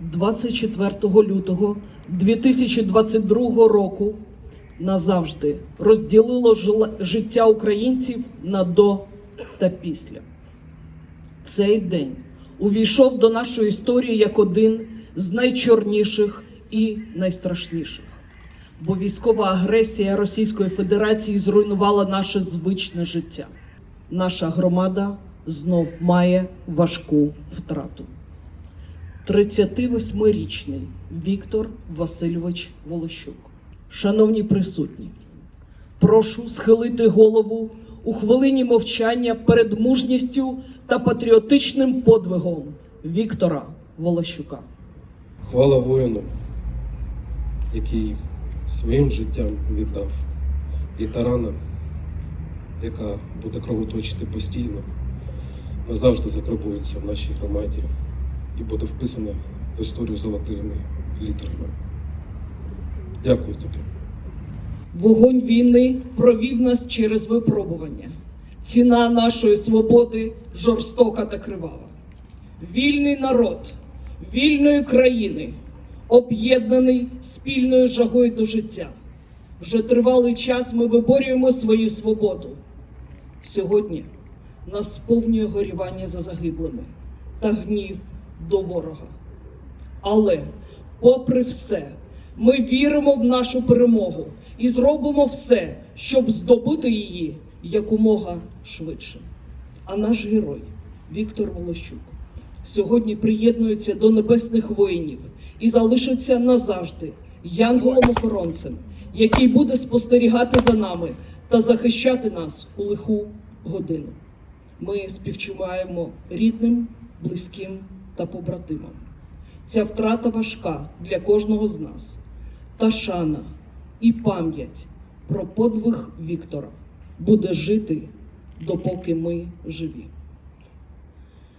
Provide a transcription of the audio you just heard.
24 лютого 2022 року назавжди розділило життя українців на до та після. Цей день увійшов до нашої історії як один з найчорніших і найстрашніших. Бо військова агресія Російської Федерації зруйнувала наше звичне життя. Наша громада знов має важку втрату. 38-річний Віктор Васильович Волощук. Шановні присутні, прошу схилити голову у хвилині мовчання перед мужністю та патріотичним подвигом Віктора Волощука. Хвала воїну, який своїм життям віддав, і тарана, яка буде кровоточити постійно, назавжди закарбується в нашій громаді і буде вписана в історію золотими літерами. Дякую тобі. Вогонь війни провів нас через випробування. Ціна нашої свободи жорстока та кривава. Вільний народ вільної країни, об'єднаний спільною жагою до життя. Вже тривалий час ми виборюємо свою свободу. Сьогодні нас сповнює горівання за загиблими та гнів до ворога. Але, попри все, ми віримо в нашу перемогу і зробимо все, щоб здобути її якомога швидше. А наш герой Віктор Волощук сьогодні приєднується до небесних воїнів і залишиться назавжди янголом-охоронцем, який буде спостерігати за нами та захищати нас у лиху годину. Ми співчуваємо рідним, близьким та побратимам. Ця втрата важка для кожного з нас. Та шана і пам'ять про подвиг Віктора буде жити, допоки ми живі.